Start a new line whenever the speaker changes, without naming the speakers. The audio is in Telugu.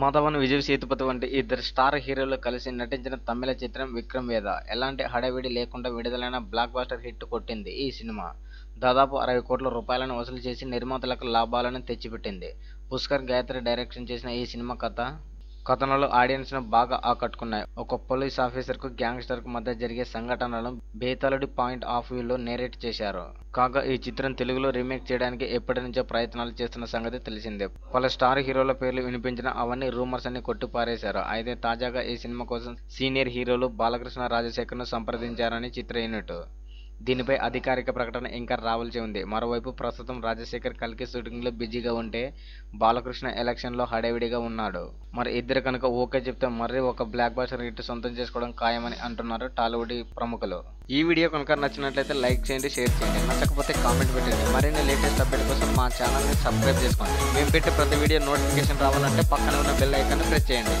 మాధవన్ విజయ్ సేతుపతి వంటి ఇద్దరు స్టార్ హీరోలు కలిసి నటించిన తమిళ చిత్రం విక్రమ్ వేద. ఎలాంటి హడావిడి లేకుండా విడుదలైన బ్లాక్ బాస్టర్ హిట్ కొట్టింది ఈ సినిమా. దాదాపు అరవై కోట్ల రూపాయలను వసూలు చేసి నిర్మాతలకు లాభాలను తెచ్చిపెట్టింది. పుష్కర్ గాయత్రి డైరెక్షన్ చేసిన ఈ సినిమా కథ కథనాలు ఆడియన్స్ను బాగా ఆకట్టుకున్నాయి. ఒక పోలీస్ ఆఫీసర్కు గ్యాంగ్స్టర్కు మధ్య జరిగే సంఘటనలను బేతాళుడి పాయింట్ ఆఫ్ వ్యూలో నేరేట్ చేశారు. కాగా ఈ చిత్రం తెలుగులో రీమేక్ చేయడానికి ఎప్పటి నుంచో ప్రయత్నాలు చేస్తున్న సంగతి తెలిసిందే. పలు స్టార్ హీరోల పేర్లు వినిపించిన అవన్నీ రూమర్స్ అన్ని కొట్టిపారేశారు. అయితే తాజాగా ఈ సినిమా కోసం సీనియర్ హీరోలు బాలకృష్ణ రాజశేఖర్ను సంప్రదించారని చిత్ర యూనిట్ దీనిపై అధికారిక ప్రకటన ఇంకా రావాల్సి ఉంది. మరోవైపు ప్రస్తుతం రాజశేఖర్ కల్కి షూటింగ్లో బిజీగా ఉంటే బాలకృష్ణ ఎలక్షన్లో హడావిడిగా ఉన్నాడు. మరి ఇద్దరు కనుక ఓకే చెప్తే మరీ ఒక బ్లాక్ బాస్టర్ హిట్ సొంతం చేసుకోవడం ఖాయమని అంటున్నారు టాలీవుడ్ ప్రముఖులు. ఈ వీడియో కనుక నచ్చినట్లయితే లైక్ చేయండి షేర్ చేయండి. నచ్చకపోతే కామెంట్ పెట్టండి. మరిన్ని లేటెస్ట్ అప్డేట్ కోసం మా ఛానల్ని సబ్స్క్రైబ్ చేసుకోండి. మేము పెట్టే ప్రతి వీడియో నోటిఫికేషన్ రావాలంటే పక్కన ఉన్న బెల్ ఐకాన్ ప్రెస్ చేయండి.